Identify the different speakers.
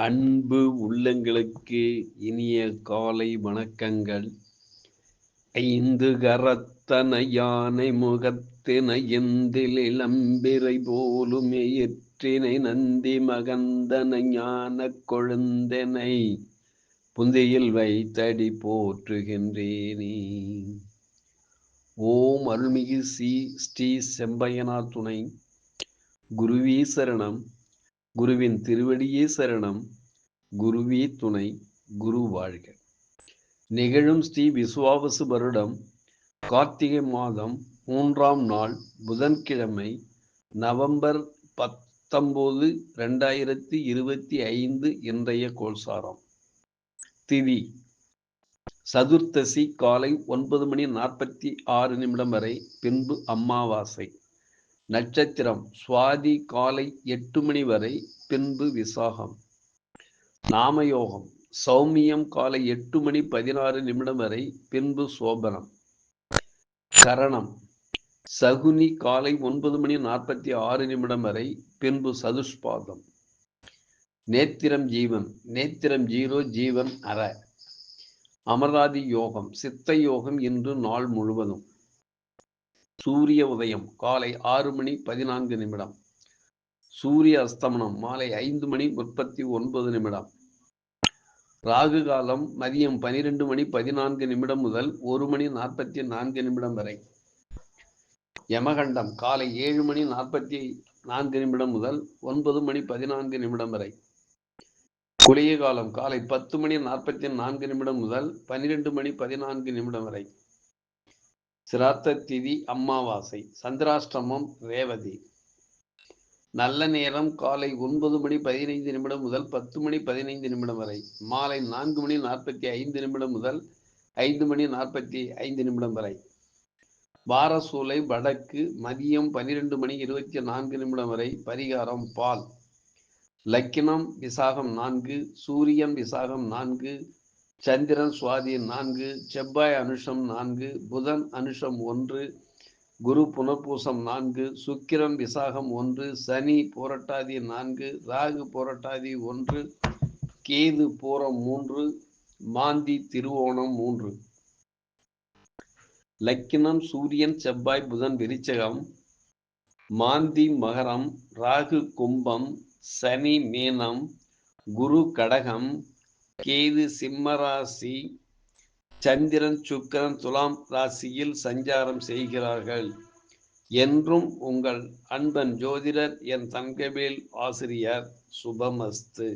Speaker 1: அன்பு உள்ளங்களுக்கு இனிய காலை வணக்கங்கள். ஐந்து கரத்தன யானை முகத்தின எந்தில் இளம்பிரை போலுமே எற்றினை நந்தி மகந்தன ஞான கொழுந்தனை. புந்தியில் வைத்தடி போற்றுகின்றேனே. ஓம் அருள்மிகு சி ஸ்ரீ செம்பையனார் துணை. குருவீசரணம் குருவின் திருவடியே சரணம் குருவே துணை குரு வாழ்க. நிகழும் ஸ்ரீ விசுவாவசு வருடம் கார்த்திகை மாதம் மூன்றாம் நாள் புதன்கிழமை நவம்பர் பத்தொன்பது ரெண்டாயிரத்தி இருபத்தி ஐந்து இன்றைய கோல்சாரம் திதி சதுர்த்தசி காலை ஒன்பது மணி நாற்பத்தி ஆறு நிமிடம் வரை பின்பு அம்மாவாசை நட்சத்திரம் சுவாதி காலை எட்டு மணி வரை பின்பு விசாகம். நாமயோகம் சௌமியம் காலை எட்டு மணி பதினாறு நிமிடம் வரை பின்பு சோபனம். கரணம் சகுனி காலை ஒன்பது மணி நாற்பத்தி ஆறு நிமிடம் வரை பின்பு சதுஷ்பாதம். நேத்திரம் ஜீவன் நேத்திரம் ஜீரோ ஜீவன் அற. அமராதி யோகம் சித்த யோகம் இன்று நாள் முழுவதும். சூரிய உதயம் காலை ஆறு மணி பதினான்கு நிமிடம். சூரிய அஸ்தமனம் மாலை ஐந்து மணி முப்பத்தி ஒன்பது நிமிடம். ராகு காலம் மதியம் பனிரெண்டு மணி பதினான்கு நிமிடம் முதல் ஒரு மணி நாற்பத்தி நான்கு நிமிடம் வரை. யமகண்டம் காலை ஏழு மணி நாற்பத்தி நான்கு நிமிடம் முதல் ஒன்பது மணி பதினான்கு நிமிடம் வரை. குளிய காலம் காலை பத்து மணி நாற்பத்தி நான்கு நிமிடம் முதல் பனிரெண்டு மணி பதினான்கு நிமிடம் வரை. சிராத்த திதி அம்மாவாசை சந்திராஷ்டிரமம் ரேவதி. நல்ல நேரம் காலை ஒன்பது மணி பதினைந்து நிமிடம் முதல் பத்து மணி பதினைந்து நிமிடம் வரை. மாலை நான்கு மணி நாற்பத்தி ஐந்து நிமிடம் முதல் ஐந்து மணி நாற்பத்தி ஐந்து நிமிடம் வரை. வாரசூலை வடக்கு மதியம் பனிரெண்டு மணி இருபத்தி நான்கு நிமிடம் வரை. பரிகாரம் பால். லக்கினம் விசாகம் நான்கு சூரியன் விசாகம் நான்கு சந்திரன் சுவாதி நான்கு செவ்வாய் அனுஷம் நான்கு புதன் அனுஷம் ஒன்று குரு புனர்பூசம் நான்கு சுக்கிரம் விசாகம் ஒன்று சனி போரட்டாதி நான்கு ராகு போரட்டாதி ஒன்று கேது போரம் மூன்று மாந்தி திருவோணம் மூன்று. லக்கினம் சூரியன் செவ்வாய் புதன் விரிச்சகம் மாந்தி மகரம் ராகு கும்பம் சனி மீனம் குரு கடகம் கேது சிம்ம ராசி. சந்திரன் சுக்கரன் துலாம் ராசியில் சஞ்சாரம் செய்கிறார்கள். என்றும் உங்கள் அன்பன் ஜோதிடர் என் தங்கவேல் ஆசிரியர் சுபமஸ்து.